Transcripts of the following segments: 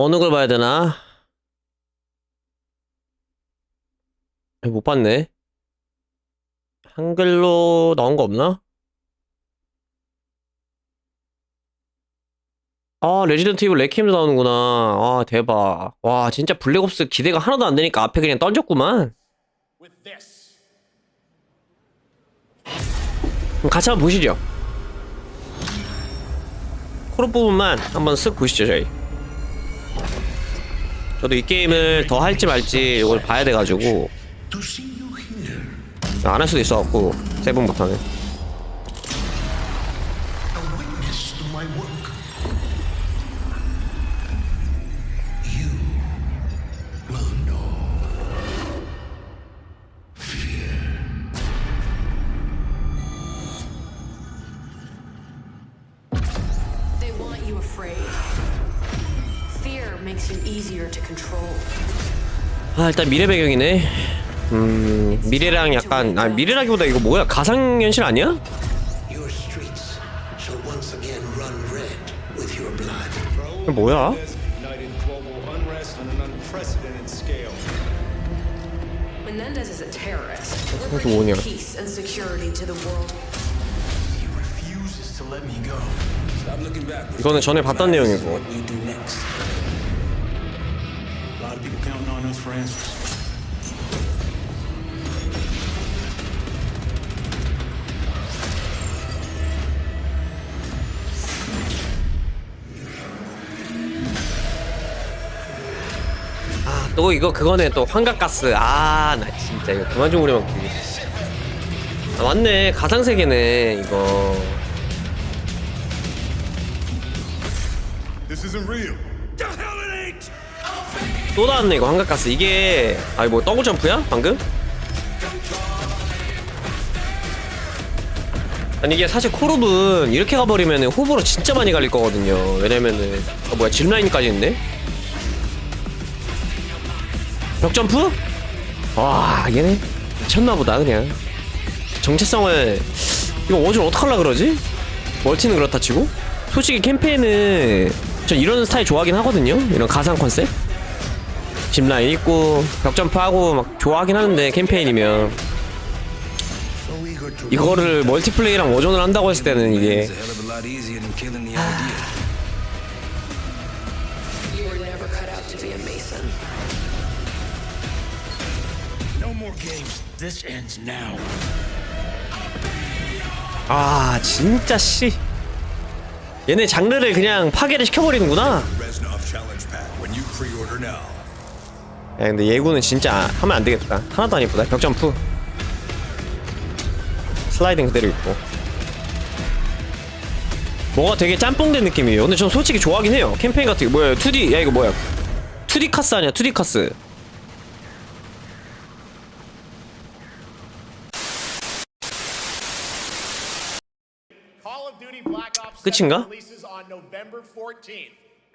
어느 걸 봐야 되나? 에, 못 봤네. 한글로 나온 거 없나? 아, 레지던트 이블 레퀴엠도 나오는구나. 아, 대박. 와, 진짜 블랙옵스 기대가 하나도 안 되니까 앞에 그냥 던졌구만. 그럼 같이 한번 보시죠. 코로 부분만 한번 쓱 보시죠, 저희. 저도 이 게임을 더 할지 말지 이걸 봐야 돼가지고 안 할 수도 있어갖고 세븐부터는 아 일단 미래 배경이네 음 미래랑 약간 아 미래라기보다 이거 뭐야 가상현실 아니야? your blood. 이거 뭐야? Ignited global unrest on an unprecedented scale. Menendez is a terrorist. We're That's bringing 뭐냐? peace and security to the world. He refuses to let me go. Stop looking back. 이거는 전에 봤던 내용이고 What we do next. A lot of people counting on us for answers. 아또 이거 그거네 또 환각가스 아 나 진짜 이거 그만 좀 우려먹기 아 맞네 가상세계네 이거 This isn't real. 또 나왔네 이거 환각가스. 이게 아니 뭐 더블 점프야 방금? 아니 이게 사실 콜옵은 이렇게 가버리면 호불호 진짜 많이 갈릴 거거든요. 왜냐면은 어, 뭐야 짚라인까지 있네 벽점프? 와 얘네. 미쳤나보다 그냥. 정체성을 이거 워즈를 어떡하려 그러지? 멀티는 그렇다 치고? 솔직히 캠페인은 전 이런 스타일 좋아하긴 하거든요? 이런 가상 컨셉 짚라인 있고 벽점프하고 막 좋아하긴 하는데 캠페인이면 이거를 멀티플레이랑 워전을 한다고 했을 때는 이게. 아 진짜 씨 얘네 장르를 그냥 파괴를 시켜버리는구나 야 근데 예고는 진짜 하면 안 되겠다. 하나도 안 이쁘다. 벽점프. 슬라이딩 그대로 있고. 뭐가 되게 짬뽕된 느낌이에요. 근데 전 솔직히 좋아하긴 해요. 캠페인 같은 게 뭐야 2D 야 이거 뭐야. 2D 카스 아니야? 2D 카스. 끝인가?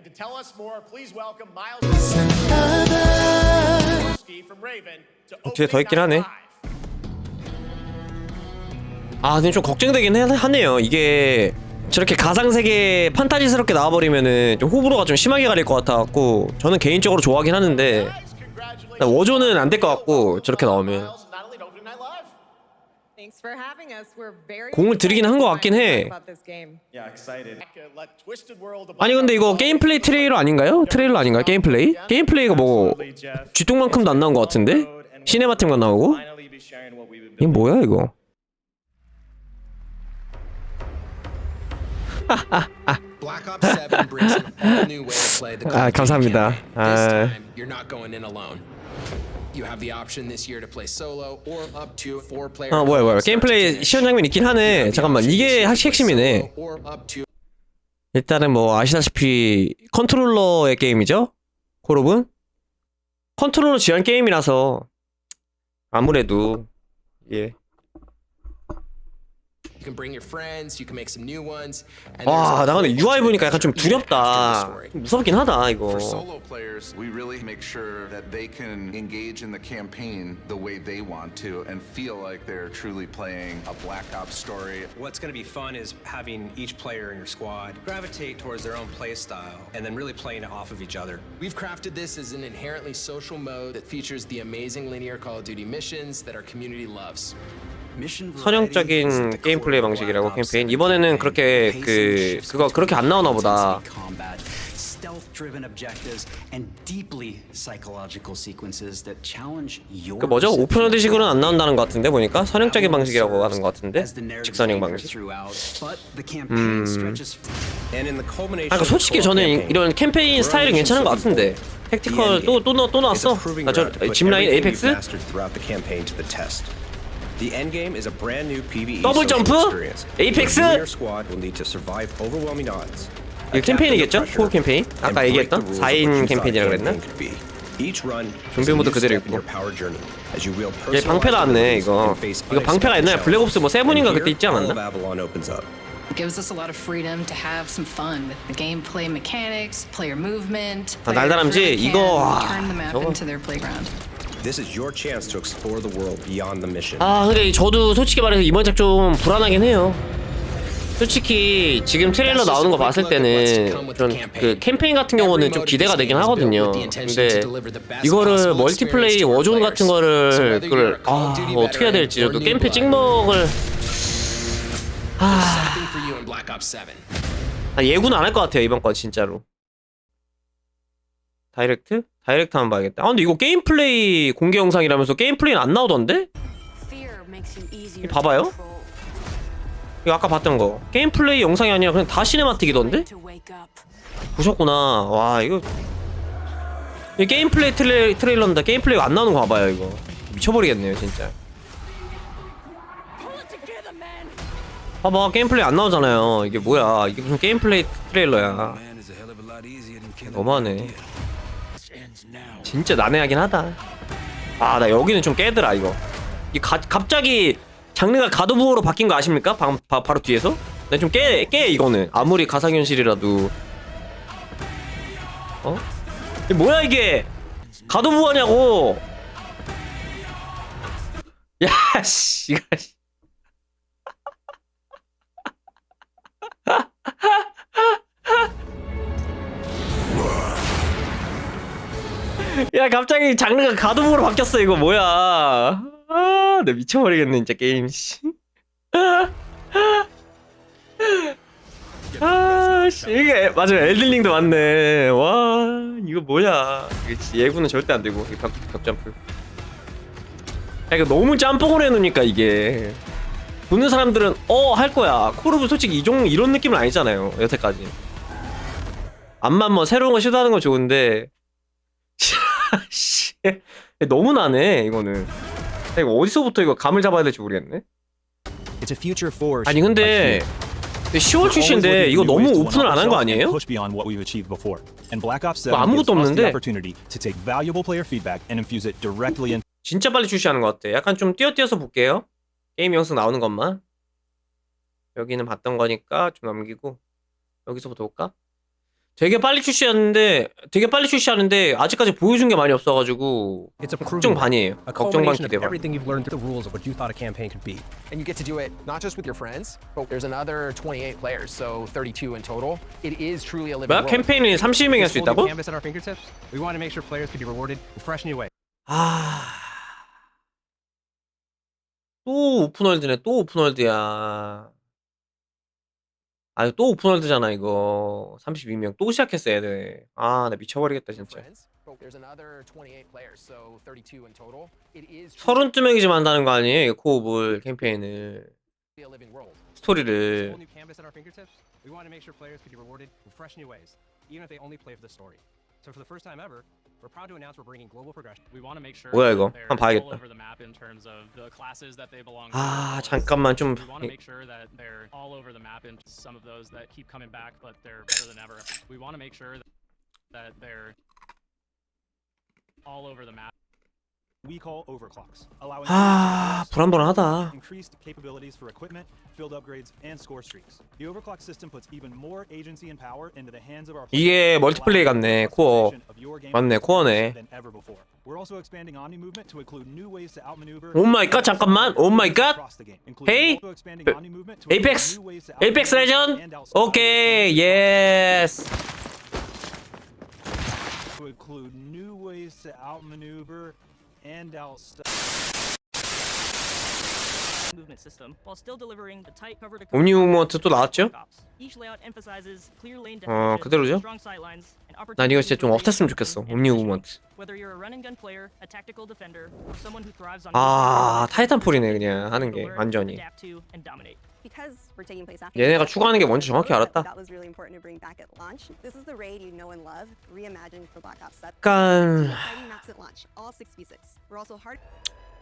7 releases on November 14th. And to tell us more, please welcome Miles from Raven to 뒤에 더 있긴 하네. 아 근데 좀 걱정되긴 해- 하네요 이게 저렇게 가상세계 판타지스럽게 나와버리면은 좀 호불호가 좀 심하게 가릴 것 같아갖고 저는 개인적으로 좋아하긴 하는데 워존은 안 될 것 같고 저렇게 나오면 Miles and Natalie to opening night live. Thanks for having us. We're very 공을 들이긴 한 것 같긴 해. about this game. Yeah, excited. Let Twisted World of 아니 근데 이거 게임 플레이 트레일러 아닌가요? 트레일러 아닌가요? 게임 플레이? 게임 플레이가 뭐 쥐똥만큼도 안 나온 것 같은데? 시네마팀만 나오고? 이게 뭐야 이거? Black Ops 7 brings an all new way to play the Call 아, 감사합니다. 아. You have the option this year to play solo or up to four player. 아 뭐야 뭐야 게임플레이 시연 장면 있긴 하네 잠깐만 이게 핵- 핵심이네 일단은 뭐 아시다시피 컨트롤러의 게임이죠? 콜옵은? 컨트롤러 지원 게임이라서 아무래도 예 You can bring your friends, you can make some new ones. And 와, there's a 나 근데 whole UI bunch of 보니까 약간 좀 adventure even after the 두렵다. story. 좀 무섭긴 하다 이거. For solo players, we really make sure that they can engage in the campaign the way they want to and feel like they're truly playing a Black Ops story. What's going to be fun is having each player in your squad gravitate towards their own play style and then really playing it off of each other. We've crafted this as an inherently social mode that features the amazing linear Call of Duty missions that our community loves. 선형적인 게임 플레이 방식이라고 캠페인 이번에는 그렇게 그 그거 그렇게 안 나오나 보다. 그 뭐죠? 오픈월드식으로는 안 나온다는 것 같은데 보니까 선형적인 방식이라고 하는 것 같은데 직선형 방식. culmination 아, 그러니까 솔직히 저는 이런 캠페인 스타일이 괜찮은 것 같은데 택티컬 또또 또 나왔어. 아, 저 짚라인 에이펙스? throughout the campaign to the test. The end game is a brand new PvE 더블 social 점프? experience. 에이펙스? where you and your squad will need to survive overwhelming odds. 이거 캠페인이겠죠? 코어 캠페인? 아까 얘기했던 4인 캠페인이라 그랬나? Each run 좀비 모드 그대로 있고. 얘 방패 나왔네 이거. 이거 방패가 옛날에 블랙옵스 뭐 세븐인가 그때 있지 않았나? It gives us a lot of freedom to have some fun with the gameplay mechanics, player movement. 아, 날다람쥐? Players really 이거, can 와, turn the map 저거. into their playground. This is your chance to explore the world beyond the mission. 아 근데 저도 솔직히 말해서 이번 작 좀 불안하긴 해요. 솔직히 지금 트레일러 나오는 거 봤을 때는 좀그 캠페인 같은 경우는 좀 기대가 되긴 하거든요. 근데 이거를 멀티플레이 워존 같은 거를 그걸 아 뭐 어떻게 해야 될지 저도 게임패 찍먹을 7. 아, 예고는 안 할 것 같아요 이번 건 진짜로. 다이렉트? 다이렉트 한번 봐야겠다. 아 근데 이거 게임 플레이 공개 영상이라면서 게임 플레이는 안 나오던데? 봐봐요. 이거 아까 봤던 거 게임 플레이 영상이 아니라 그냥 다 시네마틱이던데? 보셨구나. 와 이거 이 게임 플레이 트레, 트레일러인데 게임 플레이가 안 나오는 거 봐봐요 이거 미쳐버리겠네요 진짜. 봐봐 게임 플레이 안 나오잖아요. 이게 뭐야? 이게 무슨 게임 플레이 트레일러야? 너무하네. 진짜 난해하긴 하다. 아 나 여기는 좀 깨더라 이거. 이 가, 갑자기 장르가 가도부어로 바뀐 거 아십니까? 방, 바, 바로 뒤에서? 나 좀 깨 깨 이거는 아무리 가상현실이라도. 어? 이게 뭐야 이게? 가도부어냐고? 야 씨. 이거 씨. 야 갑자기 장르가 가도부어로 바뀌었어 이거 뭐야? 아, 나 미쳐버리겠네 진짜 게임 씨. 아, 씨, 이게 맞아요. 엘든링도 맞네. 와 이거 뭐야? 이게 지- 예고는 절대 안 되고 이 벽, 벽점프. 야 이거 너무 짬뽕을 해놓으니까 이게. 보는 사람들은 어 할 거야. 코르브 솔직히 이 종 이런 느낌은 아니잖아요 여태까지. 암만 뭐 새로운 거 시도하는 건 좋은데 씨, 너무 나네 이거는. 야, 이거 어디서부터 이거 감을 잡아야 될지 모르겠네. It's a future force. 아니 근데 10월 출시인데 이거 너무 오픈을 안 한 거 아니에요? Push beyond what we've achieved before. And Black Ops 7 뭐 아무것도 gives us 없는데? the opportunity to take valuable player feedback and infuse it directly into 진짜 빨리 출시하는 것 같아. 약간 좀 띄어띄어서 볼게요. 게임 영상 나오는 것만. 여기는 봤던 거니까 좀 넘기고 여기서부터 볼까? 되게 빨리 출시하는데 되게 빨리 출시하는데 아직까지 보여준 게 많이 없어가지고 걱정 반이에요. 걱정 반 기대 반. everything you've learned through the rules of what you thought a campaign could be. And you get to do it not just with your friends, but there's another 28 players, so 32 in total. It is truly a living 뭐야 world. 캠페인이 30명이 할 수 있다고? canvas at our fingertips, we want to make sure players could be rewarded in fresh new ways. 아. 또 오픈월드네. 또 오픈월드야. 아, 또 오픈월드잖아, 이거. 32명. 또 시작했어, 애들. 아, 나 미쳐버리겠다, 진짜. friends, but there's another 28 players, so 32 in total. It is truly 서른 두 명이지만 한다는 거 아니에요? 이 코옵을, 캠페인을. 스토리를. 뭐야, 이거? 한번 봐야겠다. over the map in terms of the classes that they belong to. 아, as well as- 잠깐만 좀. We want to make sure that they're all over the map and some of those that keep coming back, but they're better than ever. We want to make sure that, that they're all over the map. We call overclocks, allowing 아 불안불안하다. increased capabilities for equipment, field upgrades, and score streaks. The overclock system puts even more agency and power into the hands of our 이게 멀티플레이 같네 코어. 맞네 코어네. than ever before. We're also expanding Omni movement to include new ways to outmaneuver. 오 마이 갓 잠깐만. 오 마이 갓. 헤이. 에이펙스. 에이펙스 레전. 오케이. 예스. to include new ways to outmaneuver and outsmart. movement system while still delivering a tight cover to 옴니 무먼트 또 나왔죠? Each layout emphasizes clear lane 어 그대로죠? strong sightlines, and 난 이거 진짜 opportunities 좀 없앴으면 좋겠어. and 옴니 positioning. 무먼트. Whether you're a run and gun player, a tactical defender, or someone who thrives on 아 타이탄폴이네 그냥 하는 게 완전히. Adapt to, and dominate. Because we're taking place after 얘네가 추구하는 게 뭔지 정확히 알았다. That was really important to bring back at launch. This is the raid you know and love, reimagined for Black Ops 7. 약간 Exciting maps at launch, all 6v6. We're also hard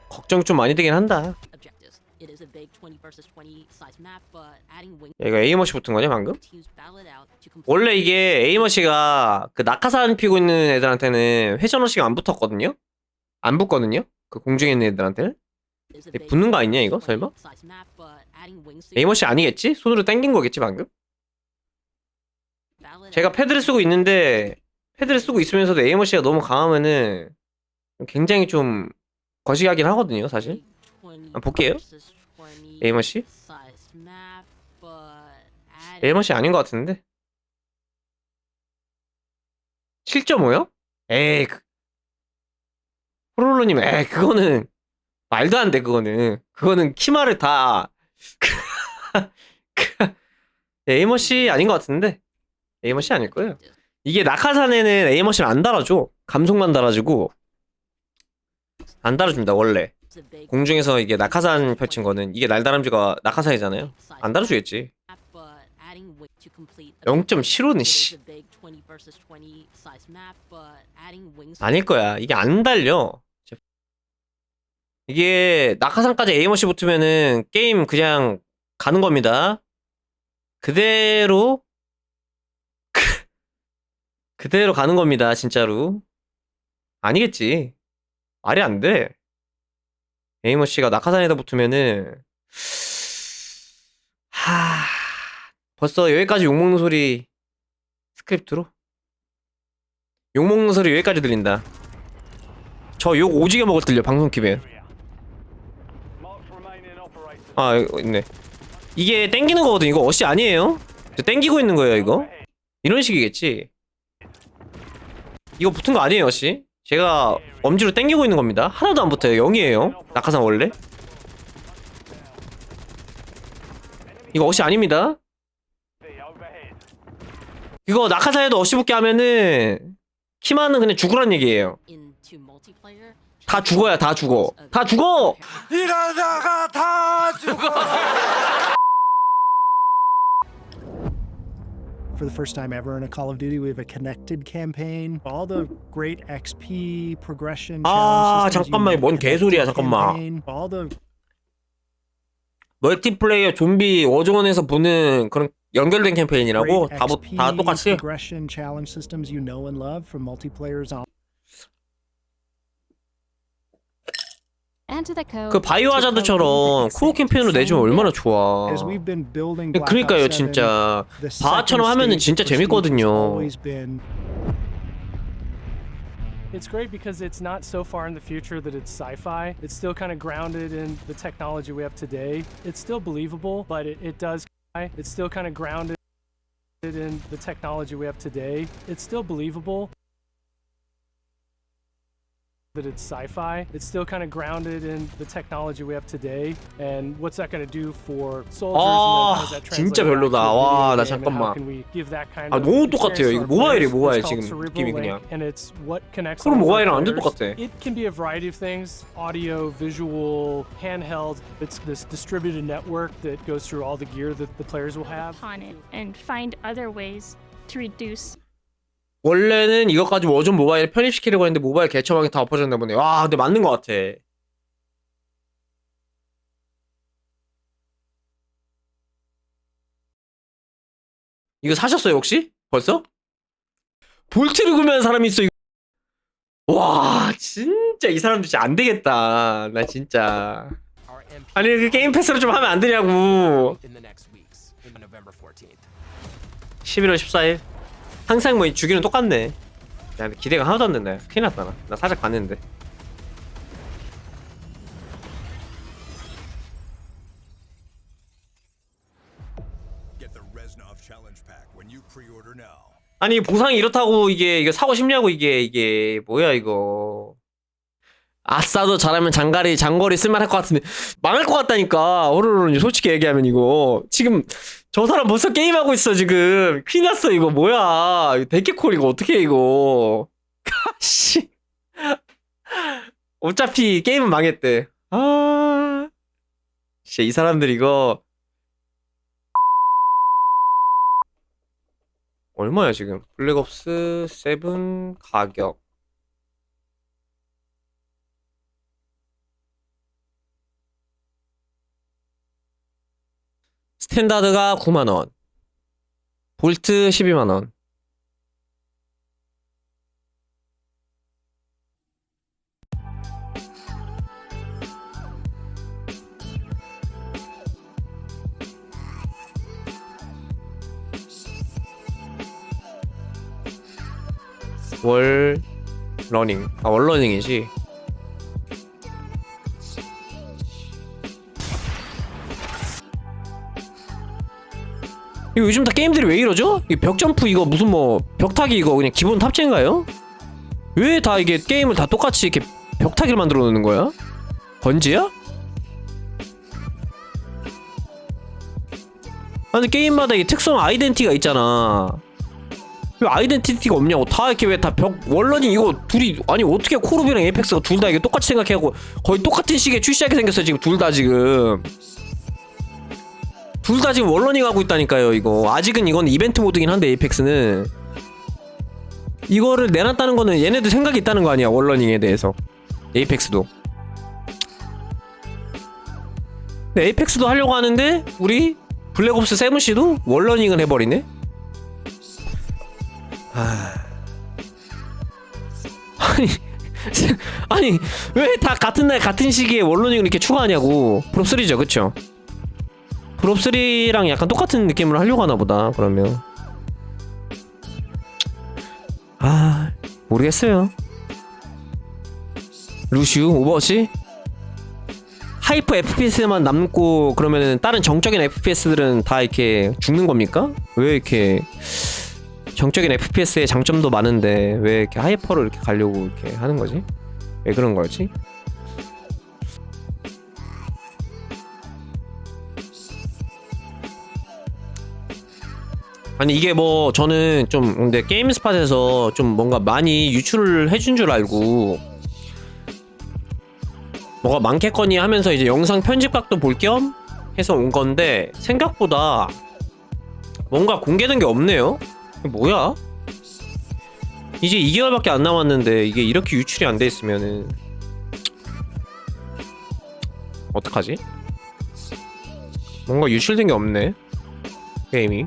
걱정 좀 많이 되긴 한다. Objectives. It is a big 20 versus 20 size map, but adding wing 야, 이거 에이머시 붙은 거냐 방금? 원래 이게 에이머시가 그 낙하산 피고 있는 애들한테는 회전어시가 안 붙었거든요? 안 붙거든요? 그 공중에 있는 애들한테는? is a 근데 big 붙는 거 아니냐 이거 20 설마? 에이머시 아니겠지? 손으로 당긴 거겠지 방금? 제가 패드를 쓰고 있는데 패드를 쓰고 있으면서도 에이머시가 너무 강하면은 굉장히 좀 거시기하긴 하거든요 사실 20 한번 볼게요 versus 20 에이머시? size map, but adding 에이머시 아닌 것 같은데 7.5요? 에이 그... 프롤로님 에이 그거는 말도 안 돼 그거는 그거는 키마를 다 그- 에이머시 아닌 것 같은데. 에이머시 아닐 거예요. 이게 낙하산에는 에이머시를 안 달아줘. 감속만 달아주고. 안 달아줍니다 원래. 공중에서 이게 낙하산 펼친 거는 이게 날다람쥐가 낙하산이잖아요. 안 달아주겠지. map, but adding wing to complete 0.75는 It is 씨. a big 20 versus 20 size map, but adding wings 아닐 거야. 이게 안 달려. 이게 낙하산까지 에이머시 붙으면은 게임 그냥 가는 겁니다. 그대로 그대로 가는 겁니다. 진짜로. 아니겠지. 말이 안 돼. 에이머시가 낙하산에다 붙으면은 하 벌써 여기까지 욕먹는 소리 스크립트로 욕먹는 소리 여기까지 들린다. 저 욕 오지게 먹을 들려 방송 킵에. 아 이거 있네. 이게 땡기는 거거든. 이거 어시 아니에요? 저 땡기고 있는 거예요 이거. 이런 식이겠지. 이거 붙은 거 아니에요 어시? 제가 엄지로 땡기고 있는 겁니다. 하나도 안 붙어요. 0이에요. 낙하산 원래. 이거 어시 아닙니다. 이거 낙하산에도 어시 붙게 하면은 키만은 그냥 죽으란 얘기예요. 다 죽어야 다 죽어. 다 죽어. 이러다가 다 죽어. For the first time ever in a Call of Duty, we have a connected campaign. All the great XP progression. 아, challenge systems you 잠깐만, need, 뭔 개소리야, connected 잠깐만. campaign, All the 멀티플레이어 좀비 워존에서 보는 그런 연결된 캠페인이라고 great 다, 보- XP 다 똑같이. progression challenge systems you know and love from multiplayers on. 그 바이오하자드처럼 코어 캠페인으로 내주면 얼마나 좋아. As we've been building Black 그러니까요, Ops 7, 진짜 the 바하처럼 second 하면은 stage 진짜 prestige has 재밌거든요. always been It's great because it's not so far in the future that it's sci-fi. It's still kind of grounded in the technology we have today. It's still believable, but it, it does. It's still kind of grounded in the technology we have today. It's still believable that it's sci-fi. It's still kind of grounded in the technology we have today. And what's that going to do for soldiers? 아, and then how does that 진짜 translate back to 별로다. a 와, video 나 game, and how 잠깐만. can we give that kind 아, of 너무 experience 똑같아요. to 이거 our 모바일이 players? 모바일 It's called 지금 Cerebral 느낌이 Link, 그냥. and it's what connects 그럼 all of our 모바일은 완전 players. 똑같아. It can be a variety of things: audio, visual, handheld. It's this distributed network that goes through all the gear that the players will have. upon it and find other ways to reduce 원래는 이것까지 워존 모바일에 편입시키려고 했는데 모바일 개처방이 다 엎어졌나 보네. 와, 근데 맞는 것 같아. 이거 사셨어요 혹시? 벌써? 볼트를 구매한 사람이 있어. 이거. 와 진짜 이 사람들 진짜 안 되겠다 나 진짜 아니 그 게임 패스로 좀 하면 안 되냐고 In the next weeks, in November 14th. 11월 14일 항상 뭐 주기는 똑같네. 야 근데 기대가 하나도 안 된다. 야. 큰일 났다 나, 나 살짝 봤는데. 아니 보상이 이렇다고 이게 이거 사고 싶냐고 이게 이게 뭐야 이거. 아싸도 잘하면 장거리 장거리 쓸만할 것 같은데. 망할 것 같다니까. 오르르 솔직히 얘기하면 이거. 지금 저 사람 벌써 게임하고 있어 지금. 큰일 났어 이거. 뭐야. 데키콜 이거 어떻게 해 이거. 씨. 어차피 게임은 망했대. 아. 진짜 이 사람들 이거. 얼마야 지금? 블랙옵스 7 가격 스탠다드가 9만원. 볼트 12만원. 월 러닝. 아 월 러닝이지 이거 요즘 다 게임들이 왜 이러죠? 이 벽점프 이거 무슨 뭐 벽타기 이거 그냥 기본 탑재인가요? 왜 다 이게 게임을 다 똑같이 이렇게 벽타기를 만들어 놓는 거야? 번지야? 아니 게임마다 이 특성 아이덴티티가 있잖아 왜 아이덴티티가 없냐고 다 이렇게 왜 다벽 월러닝 이거 둘이 아니 어떻게 코르비랑 에이펙스가 둘 다 이게 똑같이 생각해하고 거의 똑같은 시기에 출시하게 생겼어 지금 둘 다 지금 둘 다 지금 월러닝 하고 있다니까요 이거. 아직은 이건 이벤트 모드긴 한데 에이펙스는. 이거를 내놨다는 거는 얘네도 생각이 있다는 거 아니야 월러닝에 대해서. 에이펙스도. 근데 에이펙스도 하려고 하는데 우리 블랙옵스 세븐씨도 월러닝을 해버리네? 아... 아니 아니 왜 다 같은 날 같은 시기에 원로닝을 이렇게 추가하냐고. 프롭3죠 그쵸 프롭3랑 약간 똑같은 느낌으로 하려고 하나 보다 그러면 아 모르겠어요 루슈 오버워치 하이퍼 FPS만 남고 그러면은 다른 정적인 FPS들은 다 이렇게 죽는 겁니까? 왜 이렇게 정적인 FPS의 장점도 많은데 왜 이렇게 하이퍼를 이렇게 가려고 이렇게 하는 거지? 왜 그런 거지? 아니 이게 뭐 저는 좀 근데 게임 스팟에서 좀 뭔가 많이 유출을 해준 줄 알고 뭐가 많겠거니 하면서 이제 영상 편집각도 볼 겸 해서 온 건데 생각보다 뭔가 공개된 게 없네요. 뭐야? 이제 2개월밖에 안 남았는데 이게 이렇게 유출이 안 돼 있으면은 어떡하지? 뭔가 유출된 게 없네 게임이